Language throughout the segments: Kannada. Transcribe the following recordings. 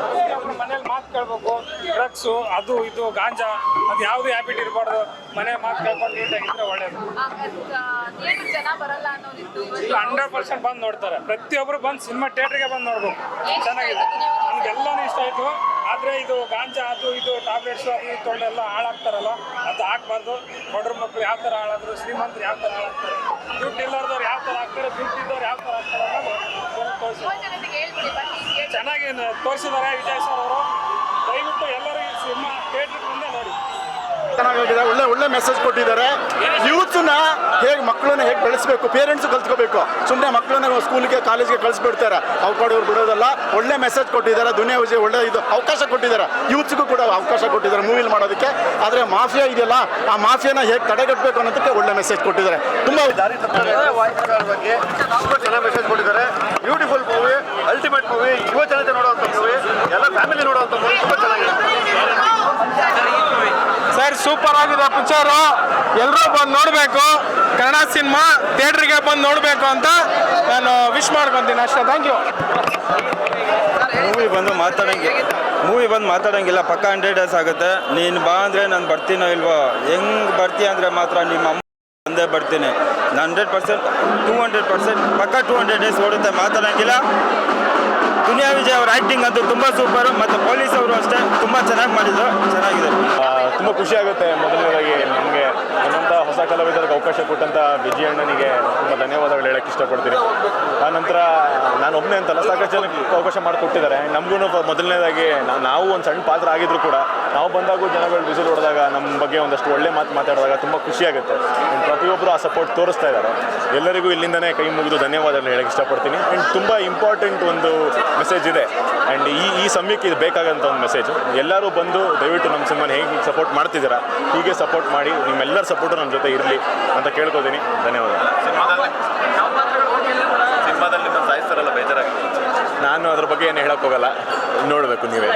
ಪ್ರತಿಯೊಬ್ರು ಮನೇಲಿ ಮಾತು ಕೇಳ್ಬೇಕು. ಡ್ರಗ್ಸು ಅದು ಇದು ಗಾಂಜಾ ಅದು ಯಾವುದೇ ಹ್ಯಾಬಿಟ್ ಇರಬಾರ್ದು. ಮನೆ ಮಾತು ಕೇಳ್ಕೊಂಡು ನೀಟಾಗಿದ್ರೆ ಒಳ್ಳೇದು. ಇಲ್ಲ ಹಂಡ್ರೆಡ್ ಪರ್ಸೆಂಟ್ ಬಂದು ನೋಡ್ತಾರೆ. ಪ್ರತಿಯೊಬ್ರು ಬಂದು ಸಿನಿಮಾ ಥಿಯೇಟ್ರಿಗೆ ಬಂದು ನೋಡ್ಬೇಕು. ಚೆನ್ನಾಗಿದೆ. ನಮ್ಗೆಲ್ಲನೂ ಇಷ್ಟ ಆಯ್ತು. ಆದ್ರೆ ಇದು ಗಾಂಜಾ ಅದು ಇದು ಟ್ಯಾಬ್ಲೆಟ್ಸ್ ಅದು ತೊಂಡೆಲ್ಲ ಹಾಳಾಗ್ತಾರಲ್ಲ ಅದು ಹಾಕ್ಬಾರ್ದು. ಬಡ್ರ ಮಕ್ಕಳು ಯಾವ ಥರ ಹಾಳಾದ್ರು ಶ್ರೀಮಂತರು ಯಾವ ಥರ ಹಾಳಾಗ್ತಾರೆ ದುಡ್ಡು ಇಲ್ಲಾರ್ದವ್ರು ಯಾವ ಥರ ಆಗ್ತಾರೆ ದುಡ್ಡು ಇದ್ದವ್ರು ಯಾವ ಥರ ಆಗ್ತಾರೆ ಅನ್ನೋದು ತೋರಿಸಿ. ಚೆನ್ನಾಗಿ ತೋರಿಸಿದ್ದಾರೆ ವಿಜಯ್ ಸರ್ ಅವರು. ದಯವಿಟ್ಟು ಎಲ್ಲರೂ ಈ ಸಿನಿಮಾ ಚೆನ್ನಾಗಿದೆ ಒಳ್ಳೆ ಒಳ್ಳೆ ಮೆಸೇಜ್ ಕೊಟ್ಟಿದ್ದಾರೆ. ಯೂತ್ನ ಹೇಗೆ ಮಕ್ಕಳನ್ನ ಹೇಗೆ ಬೆಳೆಸಬೇಕು? ಪೇರೆಂಟ್ಸ್ ಕಲ್ತ್ಕೋಬೇಕು. ಸುಮ್ಮನೆ ಮಕ್ಕಳನ್ನ ಸ್ಕೂಲ್ಗೆ ಕಾಲೇಜ್ಗೆ ಕಳಿಸ್ಬಿಡ್ತಾರೆ. ಅವ್ರು ಕಡೆ ಇವ್ರು ಬಿಡೋದಲ್ಲ. ಒಳ್ಳೆ ಮೆಸೇಜ್ ಕೊಟ್ಟಿದ್ದಾರೆ. ದುನಿಯಾ ವಿಜಯ್ ಒಳ್ಳೆ ಇದು ಅವಕಾಶ ಕೊಟ್ಟಿದ್ದಾರೆ. ಯೂತ್ಸ್ಗೂ ಕೂಡ ಅವಕಾಶ ಕೊಟ್ಟಿದ್ದಾರೆ ಮೂವಿಲಿ ಮಾಡೋದಕ್ಕೆ. ಆದರೆ ಮಾಫಿಯಾ ಇದೆಯಲ್ಲ ಆ ಮಾಫಿಯಾನ ಹೇಗೆ ತಡೆಗಟ್ಟಬೇಕು ಅನ್ನೋದಕ್ಕೆ ಒಳ್ಳೆ ಮೆಸೇಜ್ ಕೊಟ್ಟಿದ್ದಾರೆ. ತುಂಬ ದಾರಿ ಬಗ್ಗೆ ತುಂಬ ಚೆನ್ನಾಗಿ ಮೆಸೇಜ್ ಕೊಟ್ಟಿದ್ದಾರೆ. ಬ್ಯೂಟಿಫುಲ್ ಮೂವಿ ಅಲ್ಟಿಮೇಟ್ ಮೂವಿ ಯುವ ಜನತೆ ನೋಡುವಂಥ ಮೂವಿ ಎಲ್ಲ ಫ್ಯಾಮಿಲಿ ನೋಡುವಂಥ ಮೂವಿ ತುಂಬ ಚೆನ್ನಾಗಿದೆ. ಸರ್ ಸೂಪರ್ ಆಗಿದೆ ಪಿಕ್ಚರು ಎಲ್ಲರೂ ಬಂದು ನೋಡಬೇಕು. ಕನ್ನಡ ಸಿನಿಮಾ ಥಿಯೇಟ್ರಿಗೆ ಬಂದು ನೋಡಬೇಕು ಅಂತ ನಾನು ವಿಶ್ ಮಾಡ್ಕೊತೀನಿ ಅಷ್ಟೇ. ಥ್ಯಾಂಕ್ ಯು ಮೂವಿ ಬಂದು ಮಾತಾಡೋಂಗಿಲ್ಲ ಮೂವಿ ಬಂದು ಮಾತಾಡೋಂಗಿಲ್ಲ. ಪಕ್ಕ ಹಂಡ್ರೆಡ್ ಡೇಸ್ ಆಗುತ್ತೆ. ನೀನು ಬಾ ಅಂದರೆ ನಾನು ಬರ್ತೀನೋ ಇಲ್ವೋ? ಹೆಂಗೆ ಬರ್ತೀಯ ಅಂದರೆ ಮಾತ್ರ ನಿಮ್ಮ ಅಮ್ಮ ಬಂದೇ ಬರ್ತೀನಿ. ನಾನು hundred percent two hundred percent ಪಕ್ಕ ಟೂ ಹಂಡ್ರೆಡ್ ಡೇಸ್ ಓಡುತ್ತೆ. ಮಾತಾಡೋಂಗಿಲ್ಲ. ದುನಿಯಾ ವಿಜಯ್ ಅವ್ರ ಆ್ಯಕ್ಟಿಂಗ್ ಅಂತೂ ತುಂಬ ಸೂಪರು ಮತ್ತು ಪೊಲೀಸ್ ಅವರು ಅಷ್ಟೇ ತುಂಬ ಚೆನ್ನಾಗಿ ಮಾಡಿದರು. ಚೆನ್ನಾಗಿದೆ ತುಂಬ ಖುಷಿ ಆಗುತ್ತೆ ಮೊದಲನೇದಾಗಿ ನಮಗೆ. ಹೊಸ ಕಲಾವಿದರಿಗೆ ಅವಕಾಶ ಕೊಟ್ಟಂಥ ವಿಜಯ ಅಣ್ಣನಿಗೆ ತುಂಬ ಧನ್ಯವಾದಗಳು ಹೇಳಕ್ಕೆ ಇಷ್ಟಪಡ್ತೀನಿ. ಆ ನಂತರ ನಾನು ಒಬ್ಬನೇ ಅಂತಲ್ಲ, ಸಾಕಷ್ಟು ಜನಕ್ಕೆ ಅವಕಾಶ ಮಾಡಿಕೊಟ್ಟಿದ್ದಾರೆ. ನಮಗೂ ಮೊದಲನೇದಾಗಿ ನಾವು ಒಂದು ಸಣ್ಣ ಪಾತ್ರ ಆಗಿದ್ರು ಕೂಡ ನಾವು ಬಂದಾಗೂ ಜನಗಳು ಬಿಸಿಲು ಹೊಡೆದಾಗ ನಮ್ಮ ಬಗ್ಗೆ ಒಂದಷ್ಟು ಒಳ್ಳೆ ಮಾತು ಮಾತಾಡಿದಾಗ ತುಂಬ ಖುಷಿ ಆಗುತ್ತೆ. And ಪ್ರತಿಯೊಬ್ಬರು ಆ ಸಪೋರ್ಟ್ ತೋರಿಸ್ತಾ ಇದ್ದಾರೆ. ಎಲ್ಲರಿಗೂ ಇಲ್ಲಿಂದನೇ ಕೈ ಮುಗಿದು ಧನ್ಯವಾದಗಳು ಹೇಳಕ್ಕೆ ಇಷ್ಟಪಡ್ತೀನಿ. ಆ್ಯಂಡ್ ತುಂಬ ಇಂಪಾರ್ಟೆಂಟ್ ಒಂದು ಮೆಸೇಜ್ ಇದೆ. ಆ್ಯಂಡ್ ಈ ಈ ಸಮಯಕ್ಕೆ ಇದು ಬೇಕಾಗಂಥ ಒಂದು ಮೆಸೇಜ್ ಎಲ್ಲರೂ ಬಂದು ದಯವಿಟ್ಟು ನಮ್ಮ ಸಿನಿಮಾನ ಹೇಗೆ ಸಪೋರ್ಟ್ ಮಾಡ್ತಿದ್ದೀರಾ, ಹೀಗೆ ಸಪೋರ್ಟ್ ಮಾಡಿ, ನಿಮ್ಮೆಲ್ಲರ ಸಪೋರ್ಟು ನಮ್ಮ ಜೊತೆ ಇರಲಿ ಅಂತ ಕೇಳ್ಕೊತೀನಿ ಧನ್ಯವಾದ. ಸಿನಿಮಾದಲ್ಲಿ ಸಾಯಿಸ್ತಾರಲ್ಲ ಬೇಜಾರಾಗಿದೆ ನಾನು ಅದ್ರ ಬಗ್ಗೆ ಏನು ಹೇಳಕ್ ಹೋಗಲ್ಲ. ನೋಡಬೇಕು ನೀವೇ.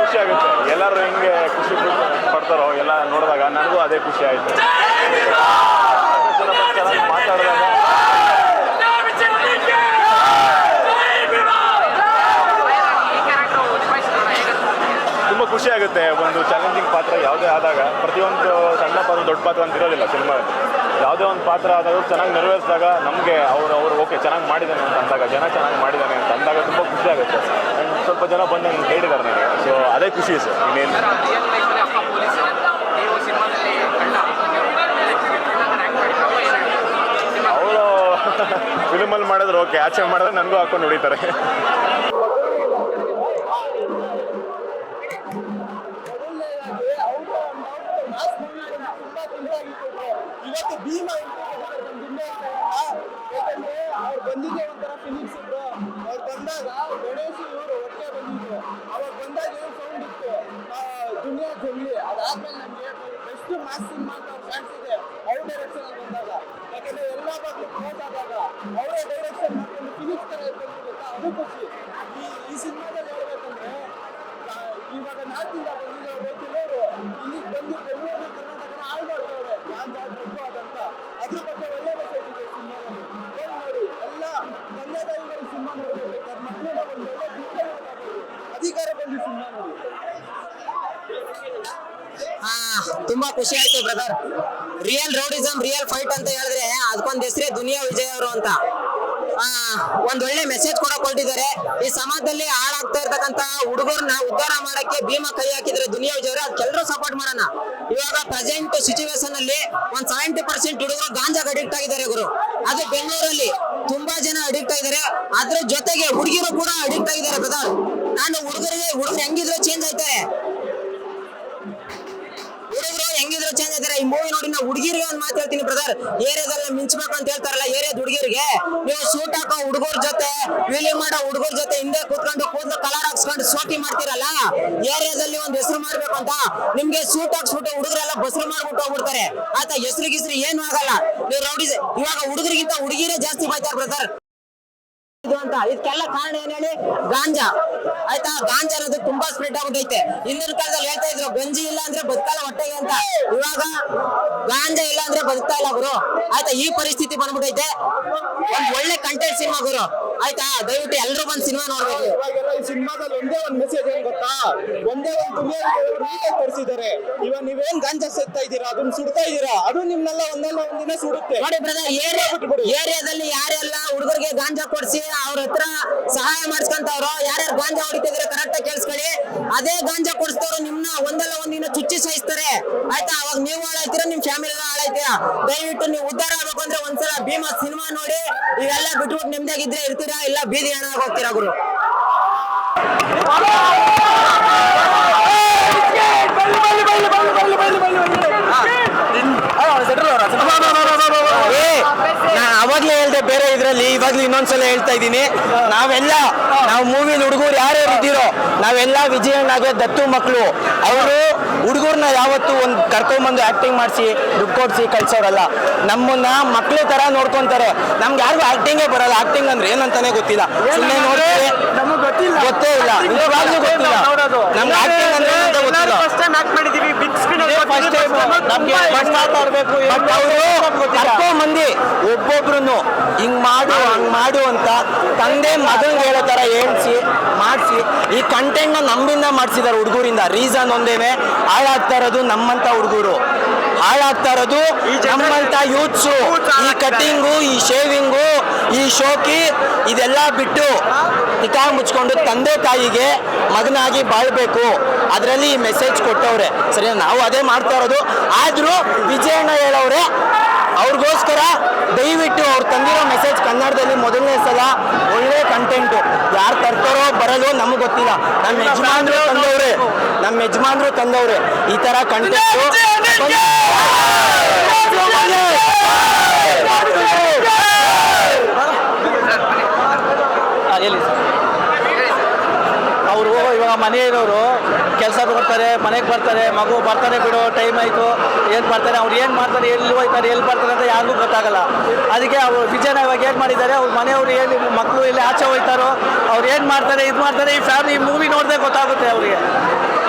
ಖುಷಿ ಆಗುತ್ತೆ. ಎಲ್ಲರೂ ಹೆಂಗೆ ಖುಷಿ ಪಡ್- ಪಡ್ತಾರೋ ಎಲ್ಲ ನೋಡಿದಾಗ ನನಗೂ ಅದೇ ಖುಷಿ ಆಯಿತು. ಮಾತಾಡಿದಾಗ ಈ ಕ್ಯಾರೆಕ್ಟರ್ ನಿಭಾಯಿಸಿದ್ರೆ ಹೇಗೆ ತುಂಬ ಖುಷಿ ಆಗುತ್ತೆ. ಒಂದು ಚಾಲೆಂಜಿಂಗ್ ಪಾತ್ರ ಯಾವುದೇ ಆದಾಗ, ಪ್ರತಿಯೊಂದು ಸಣ್ಣ ಪಾತ್ರ ದೊಡ್ಡ ಪಾತ್ರ ಅಂತ ಇರೋದಿಲ್ಲ ಸಿನಿಮಾ ಯಾವುದೇ ಒಂದು ಪಾತ್ರ ಆದಾಗ ಚೆನ್ನಾಗಿ ನೆರವೇರಿಸಿದಾಗ ನಮಗೆ ಅವರು ಅವರು, ಓಕೆ, ಚೆನ್ನಾಗಿ ಮಾಡಿದ್ದಾನೆ ಅಂತ ಅಂದಾಗ, ಜನ ಚೆನ್ನಾಗಿ ಮಾಡಿದ್ದಾನೆ ಅಂತ ಅಂದಾಗ ತುಂಬ ಖುಷಿ ಆಗುತ್ತೆ. ಆ್ಯಂಡ್ ಸ್ವಲ್ಪ ಜನ ಬಂದು ನನಗೆ ಹೇಳಿದ್ದಾರೆ ನನಗೆ. ಸೊ ಅದೇ ಖುಷಿ ಸರ್, ಇನ್ನೇನು. ಅವರು ಫಿಲ್ಮಲ್ಲಿ ಮಾಡಿದ್ರೆ ಓಕೆ, ಆಚೆ ಮಾಡಿದ್ರೆ ನನಗೂ ಹಾಕೊಂಡು ಹೊಡಿತಾರೆ. ದುನಿಯಾ ಜೊಲ್ಲಿ ಅದಾದ್ಮೇಲೆ ನಮ್ಗೆ ಬೆಸ್ಟ್ ಮಾಸ್ ಸಿನಿಮಾ ಅಂತ ಅವ್ರು ಇದೆ, ಅವ್ರ ಡೈರೆಕ್ಷನ್ ಅಲ್ಲಿ ಬಂದಾಗ. ಯಾಕಂದ್ರೆ ಎಲ್ಲ ಬಗ್ಗೆ ಕ್ಲೋಸ್ ಆದಾಗ ಅವರೇ ಡೈರೆಕ್ಷನ್ ಮಾಡ್ಕೊಂಡು ಫಿಲಿಕ್ಸ್ ತರ ಬಂದಿರುತ್ತೆ ಅದು ಖುಷಿ. ಈ ಈ ಸಿನಿಮಾದಲ್ಲಿ ಹೇಳ್ಬೇಕಂದ್ರೆ ಇವಾಗ ನಾಲ್ಕು ನಾರ್ತಿಂದ ಬಂದಿರೋ ಕೆಲವರು ಇಲ್ಲಿ ಬಂದು ಬೆಂಗಳೂರು, ಕರ್ನಾಟಕನ ಹಾಳು ಮಾಡ್ತವ್ರೆ ಗಾಂಜಾ ಡ್ರಗ್ಗು ಅದಂತ ಅದ್ರ ಬಗ್ಗೆ ಒಳ್ಳೆ ಮೆಸೇಜ್ ಇದೆ ಸಿನಿಮಾದಲ್ಲಿ. ಹೋಗಿ ನೋಡಿ, ಎಲ್ಲ ತಂದೆ ತಾಯಿಗಳು ಸಿನಿಮಾ ನೋಡ್ಬೇಕು. ಮಕ್ಕಳನ್ನ ಒಂದು ಒಳ್ಳೆ. ಅಧಿಕಾರ ಬಂದು ಸಿನಿಮಾ ನೋಡಿ. ತುಂಬಾ ಖುಷಿ ಆಯ್ತು brother real rowdyism real fight ಅಂತ ಹೇಳಿದ್ರೆ ಅದಕ್ಕೊಂದ್ ಹೆಸರೇ ದುನಿಯಾ ವಿಜಯ್ ಅವರು ಅಂತ. ಒಂದ್ ಒಳ್ಳೆ ಮೆಸೇಜ್ ಕೂಡ ಕೊಟ್ಟಿದ್ದಾರೆ. ಈ ಸಮಾಜದಲ್ಲಿ ಹಾಳಾಗ್ತಾ ಇರ್ತಕ್ಕಂತ ಹುಡುಗರನ್ನ ಉದ್ಧಾರ ಮಾಡಕ್ಕೆ ಭೀಮಾ ಕೈ ಹಾಕಿದ್ರೆ ದುನಿಯಾ ವಿಜಯ್ ಅವರು ಅದಕ್ಕೆಲ್ಲರೂ ಸಪೋರ್ಟ್ ಮಾಡೋಣ. ಇವಾಗ ಪ್ರೆಸೆಂಟ್ ಸಿಚುವೇಶನ್ ಅಲ್ಲಿ ಒಂದ್ ಸೆವೆಂಟಿ ಪರ್ಸೆಂಟ್ ಹುಡುಗರು ಗಾಂಜಾಗ್ ಅಡಿಕ್ಟ್ ಆಗಿದ್ದಾರೆ ಗುರು. ಅದು ಬೆಂಗಳೂರಲ್ಲಿ ತುಂಬಾ ಜನ ಅಡಿಕ್ಟ್ ಆಗಿದ್ದಾರೆ. ಅದ್ರ ಜೊತೆಗೆ ಹುಡುಗಿರು ಕೂಡ ಅಡಿಕ್ಟ್ ಆಗಿದ್ದಾರೆ ಬ್ರದರ್ ನಾನು ಹುಡುಗರಿಗೆ, ಹುಡುಗರು ಹೆಂಗಿದ್ರು ಚೇಂಜ್ ಆಯ್ತಾರೆ ಹೆಂಗಿದ್ರು ಚೇಂಜ್ ಇದಾರೆ ಈ ಮೂವಿ ನೋಡಿ ನಾವು ಹುಡುಗಿರಿಗೆ ಒಂದ್ ಮಾತು ಹೇಳ್ತೀನಿ ಬ್ರದರ್ ಏರಿಯಾದಲ್ಲಿ ಮಿಂಚ್ಬೇಕು ಅಂತ ಹೇಳ್ತಾರಲ್ಲ, ಏರಿಯಾದ ಹುಡುಗಿರಿಗೆ. ನೀವು ಸೂಟ್ ಹಾಕೋ ಹುಡುಗರ ಜೊತೆ ವೀಲಿ ಮಾಡೋ ಹುಡುಗರ ಜೊತೆ ಹಿಂದೆ ಕೂತ್ಕೊಂಡು ಕೂದಲು ಕಲರ್ ಹಾಕ್ಸ್ಕೊಂಡು ಸೋಟಿ ಮಾಡ್ತೀರಲ್ಲ? ಏರಿಯಾದಲ್ಲಿ ಒಂದ್ ಹೆಸರು ಮಾಡ್ಬೇಕು ಅಂತ. ನಿಮ್ಗೆ ಸೂಟ್ ಹಾಕ್ಸ್ಬಿಟ್ಟು ಹುಡುಗರೆಲ್ಲ ಬಸ್ರು ಮಾಡ್ಬಿಟ್ಟು ಹೋಗ್ಬಿಡ್ತಾರೆ. ಆತ ಹೆಸರು ಗಿಸ್ರು ಏನು ಆಗಲ್ಲ. ನೀವು ರೌಡಿ ಇವಾಗ ಹುಡುಗರಿಗಿಂತ ಹುಡುಗಿರೇ ಜಾಸ್ತಿ ಬಾಯ್ತಾರೆ ಬ್ರದರ್ ಅಂತ. ಇದಕ್ಕೆಲ್ಲ ಕಾರಣ ಏನ್ ಹೇಳಿ? ಗಾಂಜಾ. ಆಯ್ತಾ? ಗಾಂಜಾ ಅನ್ನೋದು ತುಂಬಾ ಸ್ಪ್ರೆಡ್ ಆಗ್ಬಿಟ್ಟೈತೆ ಹಿಂದಿನ ಕಾಲದಲ್ಲಿ ಹೇಳ್ತಾ ಇದ್ರು ಗಂಜಿ ಇಲ್ಲ ಅಂದ್ರೆ ಬದುಕಲ್ಲ ಹೊಟ್ಟೆಗೆ ಅಂತ. ಇವಾಗ ಗಾಂಜಾ ಇಲ್ಲ ಅಂದ್ರೆ ಬದುಕ್ತಾ ಇಲ್ಲ ಗುರು. ಆಯ್ತಾ? ಈ ಪರಿಸ್ಥಿತಿ ಬಂದ್ಬಿಟ್ಟೈತೆ ಒಂದ್ ಒಳ್ಳೆ ಕಂಟೆಂಟ್ ಸಿನಿಮಾ ಗುರು. ಆಯ್ತಾ? ದಯವಿಟ್ಟು ಎಲ್ಲರೂ ಬಂದ್ ಸಿನಿಮಾ ನೋಡ್ಬೇಕು. ಈ ಸಿನಿಮಾದಲ್ಲಿ ಒಂದೇ ಒಂದ್ ಮೆಸೇಜ್ ಏನ್ ಗೊತ್ತಾ? ಒಂದೇ ಒಂದ್ ನೀಟಾಗಿ ತೋರಿಸಿದ್ದಾರೆ. ಇವಾಗ ನೀವೇನ್ ಗಾಂಜಾ ಸೇರ್ತಾ ಇದ್ದೀರಾ? ಅದನ್ನ ಸುಡ್ತಾ ಇದೀರಾ ಅದು ನಿಮ್ನೆಲ್ಲ ಒಂದಲ್ಲ ಒಂದಿನ ಸುಡುತ್ತೆ. ನೋಡಿ ಬ್ರದರ್ ಏರಿಯಾ ಏರಿಯಾದಲ್ಲಿ ಯಾರೆಲ್ಲ ಹುಡುಗರಿಗೆ ಗಾಂಜಾ ಕೊಡ್ಸಿ ಅವ್ರ ಹತ್ರ ಸಹಾಯ ಮಾಡಿಸ್ಕೊಂತವ್ರು, ಯಾರ್ಯಾರು ಗಾಂಜಾ ಹೊಡಿತಿದ್ರೆ ಕರೆಕ್ಟ್ ಆಗಿ ಕೇಳಿಸ್ಕೊಳ್ಳಿ. ಅದೇ ಗಾಂಜಾ ಕೊಡಿಸ್ತವ್ರು ನಿಮ್ನ ಒಂದಲ್ಲ ಒಂದಿನ ಚುಚ್ಚಿ ಸಹಿಸ್ತಾರೆ. ಆಯ್ತಾ? ಅವಾಗ ನೀವು ಹಾಳಾಯ್ತೀರಾ, ನಿಮ್ ಫ್ಯಾಮಿಲಿ ಹಾಳಾಯ್ತೀರಾ? ದಯವಿಟ್ಟು ನೀವು ಉದ್ದಾರ ಆಗ್ಬೇಕು ಅಂದ್ರೆ ಒಂದ್ಸಲ ಭೀಮಾ ಸಿನಿಮಾ ನೋಡಿ, ಇವೆಲ್ಲ ಬಿಟ್ಬಿಟ್ಟು ನಿಮ್ದಾಗಿದ್ರೆ ಇರ್ತೀರಾ? ಇಲ್ಲ ಬೀದಿ ಹಣ ಹೋಗ್ತೀರಾ ಗುರು? ಇದ್ರಲ್ಲಿ ಇವಾಗ್ಲೂ ಇನ್ನೊಂದ್ಸಲ ಹೇಳ್ತಾ ಇದ್ದೀನಿ. ನಾವೆಲ್ಲ ನಾವು ಮೂವಿ ಹುಡುಗರು ಯಾರ್ಯಾರು ಇದ್ದೀರೋ ನಾವೆಲ್ಲ ವಿಜಯಣ್ಣಗೆ ದತ್ತು ಮಕ್ಕಳು ಅವರು ಹುಡುಗರ್ನ ಯಾವತ್ತು ಒಂದು ಕರ್ಕೊಂಬಂದು ಆಕ್ಟಿಂಗ್ ಮಾಡಿಸಿ ದುಡ್ಡು ಕೊಡಿಸಿ ಕಳ್ಸೋರಲ್ಲ. ನಮ್ಮನ್ನ ಮಕ್ಕಳ ತರ ನೋಡ್ಕೊಂತಾರೆ. ನಮ್ಗೆ ಯಾರಿಗೂ ಆಕ್ಟಿಂಗೇ ಬರಲ್ಲ. ಆಕ್ಟಿಂಗ್ ಅಂದ್ರೆ ಏನಂತಾನೆ ಗೊತ್ತಿಲ್ಲ. ಸುಮ್ಮನೆ ನೋಡ್ತೀವಿ. ಗೊತ್ತೇ ಇಲ್ಲ. ನಿಜವಾಗ್ಲೂ ಗೊತ್ತಿಲ್ಲ. ನಮ್ಗೆ ಆಕ್ಟಿಂಗ್ ಅಂದ್ರೆ ಗೊತ್ತಿಲ್ಲ. ನಮ್ಗೆ ಮಾತಾಡ್ಬೇಕು ಕರ್ಕೊ ಮಂದಿ ಒಬ್ಬೊಬ್ರು ಹಿಂಗ್ ಮಾಡು ಹಂಗ್ ಮಾಡು ಅಂತ ತಂದೆ ಮಗಂಗೆ ಹೇಳೋ ತರ ಹೇಳ್ಸಿ ಮಾಡಿಸಿ ಈ ಕಂಟೆಂಟ್ನ ನಮ್ಮಿಂದ ಮಾಡಿಸಿದಾರೆ ಹುಡುಗರಿಂದ. ರೀಸನ್ ಒಂದೇನೆ ಹಾಳಾಗ್ತಾ ಇರೋದು ನಮ್ಮಂತ ಹುಡುಗರು. ಹಾಳಾಗ್ತಾ ಇರೋದು ನಮ್ಮಂತ ಯೂತ್ಸು ಈ ಕಟಿಂಗು ಈ ಶೇವಿಂಗು ಈ ಶೋಕಿ ಇದೆಲ್ಲ ಬಿಟ್ಟು ನಿಕಾ ಮುಚ್ಕೊಂಡು ತಂದೆ ತಾಯಿಗೆ ಮಗನಾಗಿ ಬಾಳ್ಬೇಕು ಅದರಲ್ಲಿ ಈ ಮೆಸೇಜ್ ಕೊಟ್ಟವ್ರೆ ಸರಿ ನಾವು ಅದೇ ಮಾಡ್ತಾ ಇರೋದು ಆದ್ರೂ ವಿಜಯಣ್ಣ ಹೇಳವ್ರೆ ಅವ್ರಿಗೋಸ್ಕರ ದಯವಿಟ್ಟು ಅವ್ರು ತಂದಿರೋ ಮೆಸೇಜ್ ಕನ್ನಡದಲ್ಲಿ ಮೊದಲನೇ ಸಲ ಒಳ್ಳೆ ಕಂಟೆಂಟು ಯಾರು ತರ್ತಾರೋ ಬರಲು ನಮಗೆ ಗೊತ್ತಿಲ್ಲ ನಮ್ಮ ಯಜಮಾನ್ರು ತಂದವ್ರೆ ನಮ್ಮ ಯಜಮಾನ್ರು ತಂದವ್ರೆ ಈ ತರ ಕಂಟೆಂಟು ಹೇಳಿ ಸರ್ ಅವರು ಇವಾಗ ಮನೆ ಇರೋರು ಕೆಲಸ ಬರ್ತಾರೆ, ಮನೆಗೆ ಬರ್ತಾರೆ, ಮಗು ಬರ್ತಾನೆ ಬಿಡೋ ಟೈಮ್ ಆಯಿತು, ಏನು ಮಾಡ್ತಾರೆ, ಅವ್ರು ಏನು ಮಾಡ್ತಾರೆ, ಎಲ್ಲಿ ಹೋಗ್ತಾರೆ, ಎಲ್ಲಿ ಬರ್ತಾರೆ ಅಂತ ಯಾರಿಗೂ ಗೊತ್ತಾಗಲ್ಲ. ಅದಕ್ಕೆ ಅವರು ವಿಜಯನ ಇವಾಗ ಏನು ಮಾಡಿದ್ದಾರೆ, ಅವ್ರ ಮನೆಯವರು ಏನು ಮಕ್ಕಳು ಇಲ್ಲಿ ಆಚೆ ಹೋಗ್ತಾರೋ, ಅವ್ರು ಏನು ಮಾಡ್ತಾರೆ, ಇದು ಮಾಡ್ತಾರೆ, ಈ ಫ್ಯಾಮಿಲಿ ಈ ಮೂವಿ ನೋಡಿದೆ ಗೊತ್ತಾಗುತ್ತೆ ಅವರಿಗೆ.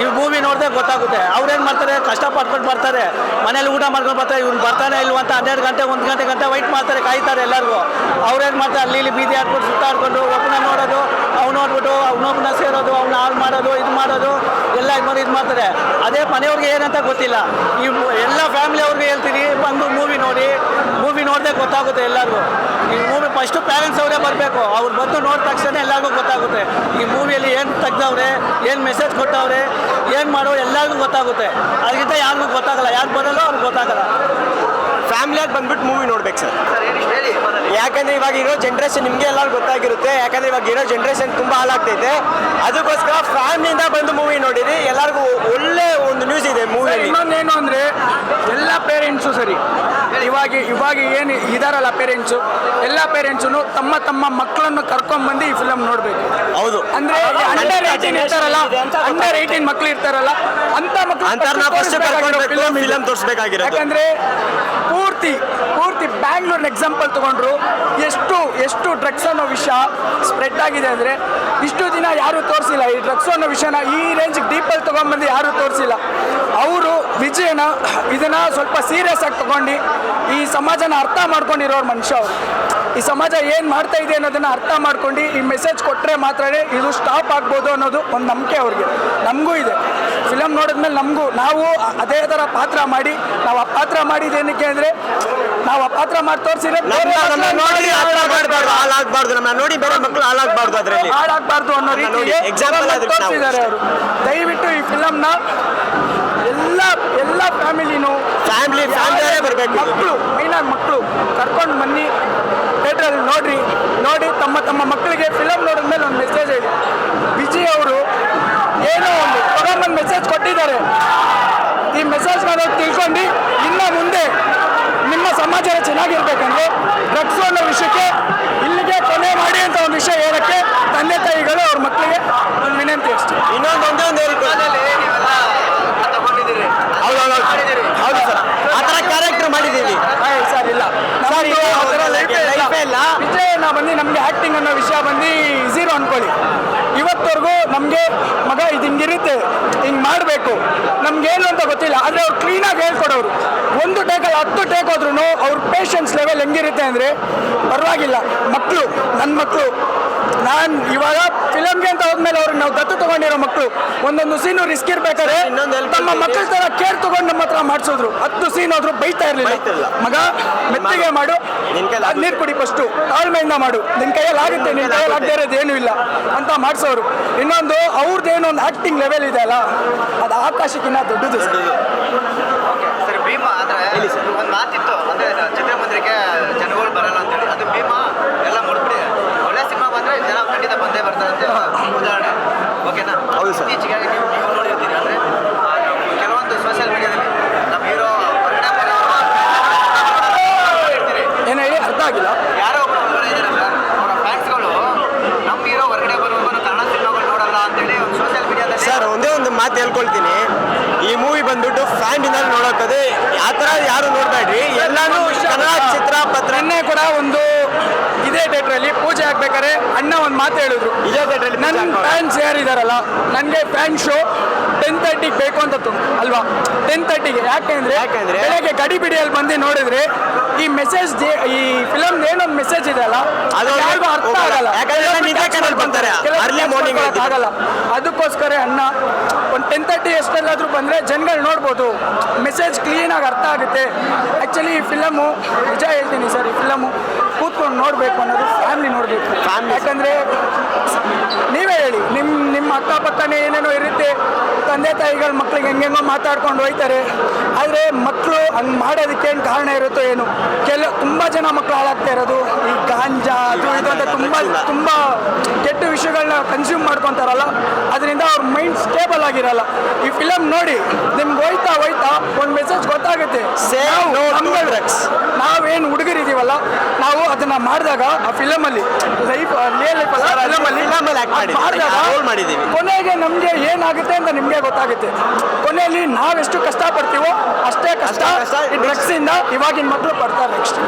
ಈ ಮೂವಿ ನೋಡಿದೆ ಗೊತ್ತಾಗುತ್ತೆ. ಅವ್ರೇನು ಮಾಡ್ತಾರೆ ಕಷ್ಟ ಬರ್ತಾರೆ, ಮನೇಲಿ ಊಟ ಮಾಡ್ಕೊಂಡು ಬರ್ತಾರೆ ಇವ್ನು ಬರ್ತಾನೆ ಇಲ್ವ ಅಂತ ಹನ್ನೆರಡು ಗಂಟೆ, ಒಂದು ಗಂಟೆ ಗಂಟೆ ವೈಟ್ ಮಾಡ್ತಾರೆ, ಕಾಯ್ತಾರೆ ಎಲ್ಲರಿಗೂ. ಅವ್ರೇನು ಮಾಡ್ತಾರೆ, ಅಲ್ಲಿ ಇಲ್ಲಿ ಬೀದಿ ಹಾಕ್ಬಿಟ್ಟು ಸುತ್ತಾಡ್ಕೊಂಡು ಒಬ್ಬನ ನೋಡೋದು, ಅವ್ನು ನೋಡ್ಬಿಟ್ಟು ಅವ್ನೊಬ್ಬನ ಸೇರೋದು, ಅವ್ನ ಹಾಳು ಮಾಡೋದು, ಇದು ಮಾಡೋದು, ಎಲ್ಲ ಇದು ಮಾಡಿ, ಇದು ಮಾಡ್ತಾರೆ. ಅದೇ ಮನೆಯವ್ರಿಗೆ ಏನಂತ ಗೊತ್ತಿಲ್ಲ. ಈ ಎಲ್ಲ ಫ್ಯಾಮಿಲಿ ಅವ್ರಿಗೆ ಹೇಳ್ತೀನಿ, ಬಂದು ಮೂವಿ ನೋಡಿ. ಮೂವಿ ನೋಡಿದೆ ಗೊತ್ತಾಗುತ್ತೆ ಎಲ್ಲರಿಗೂ. ಈ ಮೂವಿ ಫಸ್ಟು ಪ್ಯಾರೆಂಟ್ಸ್ ಅವರೇ ಬರಬೇಕು. ಅವ್ರು ಬಂದು ನೋಡಿದ ತಕ್ಷಣ ಎಲ್ಲರಿಗೂ ಗೊತ್ತಾಗುತ್ತೆ. ಈ ಮೂವಿಯಲ್ಲಿ ಏನು ತೆಗ್ದವ್ರೆ, ಏನು ಮೆಸೇಜ್ ಕೊಟ್ಟವ್ರೆ, ಏನು ಮಾಡೋ ಎಲ್ಲರಿಗೂ ಗೊತ್ತಾಗುತ್ತೆ. ಅದಕ್ಕಿಂತ ಯಾರಿಗೂ ಗೊತ್ತಾಗಲ್ಲ. ಯಾರು ಬರಲ್ಲೋ ಅವ್ರಿಗೆ ಗೊತ್ತಾಗಲ್ಲ. ಫ್ಯಾಮಿಲಿಯಾಗಿ ಬಂದ್ಬಿಟ್ಟು ಮೂವಿ ನೋಡ್ಬೇಕು ಸರ್ ಯಾಕಂದ್ರೆ ಇವಾಗ ಇರೋ ಜನ್ರೇಷನ್ ನಿಮಗೆ ಎಲ್ಲರೂ ಗೊತ್ತಾಗಿರುತ್ತೆ. ಯಾಕಂದ್ರೆ ಇವಾಗ ಇರೋ ಜನ್ರೇಷನ್ ತುಂಬಾ ಹಾಳಾಗ್ತೈತೆ. ಅದಕ್ಕೋಸ್ಕರ ಫ್ಯಾಮಿಲಿಯಿಂದ ಬಂದು ಮೂವಿ ನೋಡಿರಿ. ಎಲ್ಲರಿಗೂ ಒಳ್ಳೆ ಒಂದು ನ್ಯೂಸ್ ಇದೆ ಮೂವಿ ಇನ್ನೊಂದೇನು ಅಂದ್ರೆ ಎಲ್ಲ ಪೇರೆಂಟ್ಸು ಸರಿ. ಇವಾಗ ಇವಾಗ ಏನು ಇದಾರಲ್ಲ ಪೇರೆಂಟ್ಸು ಎಲ್ಲ ಪೇರೆಂಟ್ಸು ತಮ್ಮ ತಮ್ಮ ಮಕ್ಕಳನ್ನು ಕರ್ಕೊಂಡ್ ಈ ಫಿಲಮ್ ನೋಡ್ಬೇಕು. ಹೌದು. ಅಂದ್ರೆ ಅಂಡರ್ ಏಯ್ಟೀನ್ ಇರ್ತಾರಲ್ಲ ಅಂಡರ್ ಏಯ್ಟೀನ್ ಮಕ್ಳು ಇರ್ತಾರಲ್ಲ ಅಂತರ್ನ ಕರ್ಕೊಂಡ್ಬೇಕು, film ತೋರ್ಸ್ಬೇಕಾಗಿರೋದು. ಯಾಕಂದ್ರೆ ಪೂರ್ತಿ ಪೂರ್ತಿ ಬ್ಯಾಂಗ್ಳೂರ್ನ ಎಕ್ಸಾಂಪಲ್ ತಗೊಂಡ್ರು. ಎಷ್ಟು ಎಷ್ಟು ಡ್ರಗ್ಸ್ ಅನ್ನೋ ವಿಷಯ ಸ್ಪ್ರೆಡ್ ಆಗಿದೆ ಅಂದ್ರೆ ಇಷ್ಟು ದಿನ ಯಾರು ತೋರಿಸಿಲ್ಲ. ಈ ಡ್ರಗ್ಸ್ ಅನ್ನೋ ವಿಷಯನ ಈ ರೇಂಜ್ ಡೀಪಲ್ಲಿ ತಗೊಂಡ್ಬಂದು ಯಾರು ತೋರಿಸಿಲ್ಲ. ಅವರು ವಿಜಯನ ಇದನ್ನ ಸ್ವಲ್ಪ ಸೀರಿಯಸ್ ಆಗಿ ತಗೊಂಡು ಈ ಸಮಾಜನ ಅರ್ಥ ಮಾಡ್ಕೊಂಡಿರೋರು ಮನುಷ್ಯ ಅವರು. ಈ ಸಮಾಜ ಏನು ಮಾಡ್ತಾ ಇದೆ ಅನ್ನೋದನ್ನ ಅರ್ಥ ಮಾಡ್ಕೊಂಡು ಈ ಮೆಸೇಜ್ ಕೊಟ್ಟರೆ ಮಾತ್ರನೇ ಇದು ಸ್ಟಾಪ್ ಆಗ್ಬೋದು ಅನ್ನೋದು ಒಂದು ನಂಬಿಕೆ ಅವ್ರಿಗೆ. ನಮಗೂ ಇದೆ. ಫಿಲಮ್ ನೋಡಿದ್ಮೇಲೆ ನಮಗೂ ನಾವು ಅದೇ ಥರ ಪಾತ್ರ ಮಾಡಿ ನಾವು ಆ ಪಾತ್ರ ಮಾಡಿದ್ದೇನಕ್ಕೆ ಅಂದರೆ ನಾವು ಆ ಪಾತ್ರ ಮಾಡಿ ತೋರಿಸಿದ್ರೆ ನೋಡಿ ಹಾಳಾಗಬಾರ್ದು ನಮ್ಮ ನೋಡಿ ಬೇರೆ ಮಕ್ಕಳು ಹಾಳಾಗಬಾರ್ದು ಅದರಲ್ಲಿ. ಹಾಳಾಗಬಾರ್ದು ಅನ್ನೋ ರೀತಿ. ತೋರಿಸಿದ್ದಾರೆ ಅವರು. ದಯವಿಟ್ಟು ಈ ಫಿಲಮ್ನ ಎಲ್ಲ ಎಲ್ಲ ಫ್ಯಾಮಿಲಿನೂ ಫ್ಯಾಮಿಲಿ ಫ್ಯಾಮಿಲಿಯೇ ಬರಬೇಕು. ಮಕ್ಕಳು ಮೈನಾಗಿ ಮಕ್ಕಳು ಕರ್ಕೊಂಡು ಬನ್ನಿ. ಥಿಯೇಟ್ರಲ್ಲಿ ನೋಡ್ರಿ ನೋಡಿ ತಮ್ಮ ತಮ್ಮ ಮಕ್ಕಳಿಗೆ ಫಿಲಮ್ ನೋಡಿದ್ಮೇಲೆ ಒಂದು ಮೆಸೇಜ್ ಹೇಳಿ. ವಿಜಯ್ ಅವರು ಏನೋ ಒಂದು ತಗೊಂಬಂದು ಮೆಸೇಜ್ ಕೊಟ್ಟಿದ್ದಾರೆ. ಈ ಮೆಸೇಜ್ ನಾನು ತಿಳ್ಕೊಂಡು ಇನ್ನು ಮುಂದೆ ನಿಮ್ಮ ಸಮಾಚಾರ ಚೆನ್ನಾಗಿರ್ಬೇಕಂದ್ರೆ ಡ್ರಗ್ಸು ಅನ್ನೋ ವಿಷಯಕ್ಕೆ ಇಲ್ಲಿಗೆ ಕೊನೆ ಮಾಡಿ ಅಂತ ಒಂದು ವಿಷಯ ಹೇಳಕ್ಕೆ ತಂದೆ ತಾಯಿಗಳು ಅವ್ರ ಮಕ್ಕಳಿಗೆ ಒಂದು ವಿನಂತಿ ಅಷ್ಟೇ ಇನ್ನೊಂದು ಒಂದೇ ಒಂದು ಹೇಳ್ಕೊಳ್ಳಿ ತಗೊಂಡಿದ್ದೀರಿ ಹೌದು ಹೌದು ಹೌದು ಸರ್ ಆ ಥರ ಕ್ಯಾರೆಕ್ಟರ್ ಮಾಡಿದ್ದೀವಿ ಸರ್ ಇಲ್ಲ ಸರ್, ಇದು ನಮ್ದು ಆ ಥರ ಹೌದು, life ಏ life ಏ ಇಲ್ಲ. ವಿಜಯ್ ನಾ ಬಂದು ನಮಗೆ ಆಕ್ಟಿಂಗ್ ಅನ್ನೋ ವಿಷಯ ನಮಗೆ ಮಗ ಇದು ಹಿಂಗಿರುತ್ತೆ ಹಿಂಗೆ ಮಾಡಬೇಕು. ನಮ್ಗೇನು ಅಂತ ಗೊತ್ತಿಲ್ಲ ಆದರೆ ಅವ್ರು ಕ್ಲೀನಾಗಿ ಹೇಳ್ಕೊಡೋರು. ಒಂದು ಟೇಕಲ್ಲಿ ಹತ್ತು ಟೇಕ್ ಹೋದ್ರೂ ಅವ್ರ ಪೇಷನ್ಸ್ ಲೆವೆಲ್ ಹೆಂಗಿರುತ್ತೆ ಅಂದರೆ ಪರವಾಗಿಲ್ಲ. ಮಕ್ಕಳು ನನ್ನ ಮಕ್ಕಳು ನಾನು ಇವಾಗ ಫಿಲಮ್ಗೆ ಅಂತ ಹೋದ್ಮೇಲೆ ಅವ್ರಿಗೆ ನಾವು ದತ್ತು ತಗೊಂಡಿರೋ ಮಕ್ಕಳು ಒಂದೊಂದು ಸೀನು ರಿಸ್ಕ್ ಇರ್ಬೇಕಾದ್ರೆ ತಮ್ಮ ಮಕ್ಕಳ ತರ ಕೇರ್ ತಗೊಂಡು ನಮ್ಮ ಹತ್ರ ಮಾಡಿಸಿದ್ರು. ಹತ್ತು ಸೀನ್ ಆದ್ರೂ ಬೈತಾ ಇರಲಿಲ್ಲ. ಮಗ ಮೆತ್ತಿಗೆ ಮಾಡು. ನೀರು ನೀರ್ ಕುಡಿ ಫಸ್ಟು ತಾಳ್ಮೆಯಿಂದ ಮಾಡು. ನಿನ್ ಕೈಯಲ್ಲಿ ಆಗುತ್ತೆ ನಿನ್ ಕೈಯಲ್ಲಿ ಆಗದೆ ಇರೋದು ಏನೂ ಇಲ್ಲ ಅಂತ ಮಾಡಿಸೋರು. ಇನ್ನೊಂದು ಅವ್ರದ್ದೇನೋ ಒಂದು ಆಕ್ಟಿಂಗ್ ಲೆವೆಲ್ ಇದೆ ಅಲ್ಲ? ಅದು ಆಕಾಶಕ್ಕಿಂತ ದೊಡ್ಡದು. ಸರ್. ಸರ್. ಅಂದ್ರೆ ಒಂದು ಮಾತಿತ್ತು ಅಂದ್ರೆ ಚಿತ್ರಮಂದಿರಕ್ಕೆ ಜನಗಳು ಬರಲ್ಲ ಅಂತ ಹೇಳಿ ಅದು ಭೀಮಾ ಎಲ್ಲ ಮುಡ್ಬಿಡಿ ಒಳ್ಳೆ ಸಿನಿಮಾ ಬಂದ್ರೆ ಜನ ಖಂಡಿತ ಬಂದೇ ಬರ್ತಾರೆ ಅಂತ ಉದಾಹರಣೆ. ಓಕೆನಾ? ಹೌದು ಸರ್. ಇತ್ತೀಚೆಗೆ ನೀವು ನೀವು ನೋಡಿರ್ತೀರಿ ಅಂದ್ರೆ ಕೆಲವೊಂದು ಸೋಷಿಯಲ್ ಮೀಡಿಯಾದಲ್ಲಿ ನಮ್ಮ ಹೀರೋ ಹೊರಗಡೆ ಬರೋರು ಇರ್ತೀರಿ ಹೇಳಿ ಅರ್ಥ ಆಗಿಲ್ಲ. ಯಾರೋ ಒಬ್ರು ಹೊರಗಡೆ ಇದ್ದಾರೆ ಸರ್ ಅವರ ಫ್ಯಾನ್ಸ್ಗಳು ನಮ್ಮ ಹೀರೋ ಹೊರಗಡೆ ಬರುವಾಗ ಕನ್ನಡ ಸಿನಿಮಾಗಳು ನೋಡಲ್ಲ ಅಂತೇಳಿ ಒಂದು ಸೋಷಿಯಲ್ ಮೀಡಿಯಾದಲ್ಲಿ ಸರ್ ಒಂದೇ ಒಂದು ಮಾತು ಹೇಳ್ಕೊಳ್ತೀನಿ. ಈ ಮೂವಿ ಬಂದ್ಬಿಟ್ಟು ಫ್ಯಾನ್ ನೋಡಕ್ಕದೆ ಆ ಥರ ಯಾರು ನೋಡ್ಬೇಡ್ರಿ ಎಲ್ಲಾನು ಕನ್ನಡ ಚಿತ್ರ ಪತ್ರ ಕೂಡ ಒಂದು ಇದೇ ಥಿಯೇಟ್ರಲ್ಲಿ ಪೂಜೆ ಆಗ್ಬೇಕಾದ್ರೆ ಅಣ್ಣ ಒಂದು ಮಾತು ಹೇಳಿದ್ರು. ಇದೇ ಥಿಯೇಟ್ರಲ್ಲಿ ನನ್ನ ಫ್ಯಾನ್ಸ್ ಯಾರಿದಾರಲ್ಲ ನನಗೆ ಫ್ಯಾನ್ ಶೋ ಟೆನ್ ತರ್ಟಿಗೆ ಬೇಕು ಅಂತ ತುಂಬ ಅಲ್ವಾ? ಟೆನ್ ತರ್ಟಿಗೆ ಯಾಕೆಂದ್ರೆ ಯಾಕೆಂದ್ರೆ? ಬೆಳಗ್ಗೆ ಗಡಿಬಿಡಿಯಲ್ಲಿ ಬಂದು ನೋಡಿದ್ರೆ ಈ ಮೆಸೇಜ್ ಈ ಫಿಲಮ್ ಏನೊಂದು ಮೆಸೇಜ್ ಇದೆಯಲ್ಲ ಅದು ಯಾರಿಗೂ ಅರ್ಥ. ಆಗಲ್ಲ. morning ಮಾಡ್ಕೊಳಕ್ ಆಗಲ್ಲ. ಅದಕ್ಕೋಸ್ಕರ ಅಣ್ಣ ಒಂದು ಟೆನ್ ತರ್ಟಿ ಎಷ್ಟಲ್ಲಾದರೂ ಬಂದರೆ ಜನಗಳು ನೋಡ್ಬೋದು. ಮೆಸೇಜ್ ಕ್ಲೀನಾಗಿ ಅರ್ಥ ಆಗುತ್ತೆ. ಆ್ಯಕ್ಚುಲಿ ಈ ಫಿಲಮು ನಿಜ ಹೇಳ್ತೀನಿ ಸರ್ ಈ ಫಿಲಮು ಕೂತ್ಕೊಂಡು ನೋಡಬೇಕು ಅನ್ನೋದು ಫ್ಯಾಮಿಲಿ ನೋಡಬೇಕು. ಯಾಕಂದರೆ ನೀವೇ ಹೇಳಿ ನಿಮ್ಮ ನಿಮ್ಮ ಅಕ್ಕಪಕ್ಕನೇ ಏನೇನೋ ಇರುತ್ತೆ ತಂದೆ ತಾಯಿಗಳ ಮಕ್ಳಿಗೆ ಹೆಂಗೆಂಗೋ ಮಾತಾಡ್ಕೊಂಡು ಹೋಯ್ತಾರೆ. ಆದರೆ ಮಕ್ಕಳು ಹಂಗೆ ಮಾಡೋದಕ್ಕೆ ಏನು ಕಾರಣ ಇರುತ್ತೋ ಏನು? ಕೆಲ ತುಂಬ ಜನ ಮಕ್ಕಳು ಹಾಳಾಗ್ತಾ ಇರೋದು. ಈ ಗಾಂಜಾ ಅದು ಇದು ಅಂತ ತುಂಬ ತುಂಬ ಕೆಟ್ಟ ವಿಷಯಗಳನ್ನ ಕನ್ಸ್ಯೂಮ್ ಮಾಡ್ಕೊತಾರಲ್ಲ ಅದರಿಂದ ಅವ್ರ ಮೈಂಡ್ ಸ್ಟೇಬಲ್ ಆಗಿರಲ್ಲ. ಈ ಫಿಲಮ್ ನೋಡಿ ನಿಮ್ಗೆ ಹೋಯ್ತಾ ಹೋಯ್ತಾ ಒಂದು ಮೆಸೇಜ್ ಗೊತ್ತಾಗುತ್ತೆ. ನಾವೇನು ಹುಡುಗರಿದೀವಲ್ಲ ನಾವು ಅದನ್ನ ಮಾಡಿದಾಗ ಆ ಲೈಫ್ ಲೈಫ್ ಅಲ್ಲ. ಮಾಡಿದಾಗ ಕೊನೆಗೆ ನಮಗೆ ಏನಾಗುತ್ತೆ ಅಂತ ನಿಮಗೆ ಗೊತ್ತಾಗುತ್ತೆ. ಕೊನೆಯಲ್ಲಿ ನಾವೆಷ್ಟು ಕಷ್ಟಪಡ್ತೀವೋ ಅಷ್ಟೇ ಕಷ್ಟ ಕಷ್ಟ ಡ್ರಗ್ಸಿಂದ ಇವಾಗಿನ ಮಕ್ಕಳು ಪಡ್ತಾರೆ ನೆಕ್ಸ್ಟ್